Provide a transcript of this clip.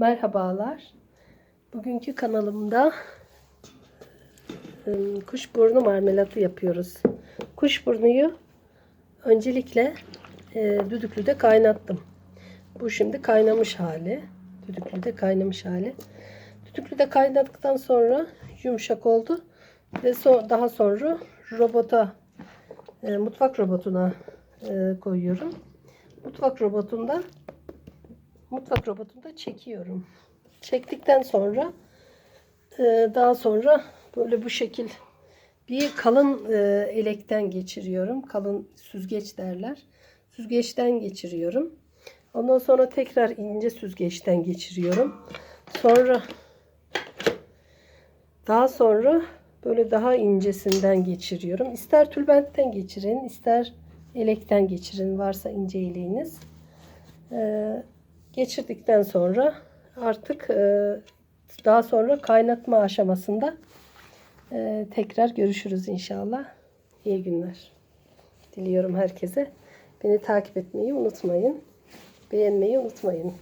Merhabalar. Bugünkü kanalımda ım, kuşburnu marmelatı yapıyoruz. Kuşburnuyu öncelikle e, düdüklüde kaynattım. Bu şimdi kaynamış hali. Düdüklüde kaynamış hali. Düdüklüde kaynattıktan sonra yumuşak oldu ve daha sonra robota e, mutfak robotuna koyuyorum. Mutfak robotunda mutfak robotunda çekiyorum. Çektikten sonra e, daha sonra böyle bu şekil bir kalın e, elekten geçiriyorum. Kalın süzgeç derler. Süzgeçten geçiriyorum. Ondan sonra tekrar ince süzgeçten geçiriyorum. Sonra daha sonra böyle daha incesinden geçiriyorum. İster tülbentten geçirin, ister elekten geçirin varsa ince eleğiniz. Ee, geçirdikten sonra artık e, daha sonra kaynatma aşamasında e, tekrar görüşürüz inşallah. İyi günler. Diliyorum herkese. Beni takip etmeyi unutmayın. Beğenmeyi unutmayın.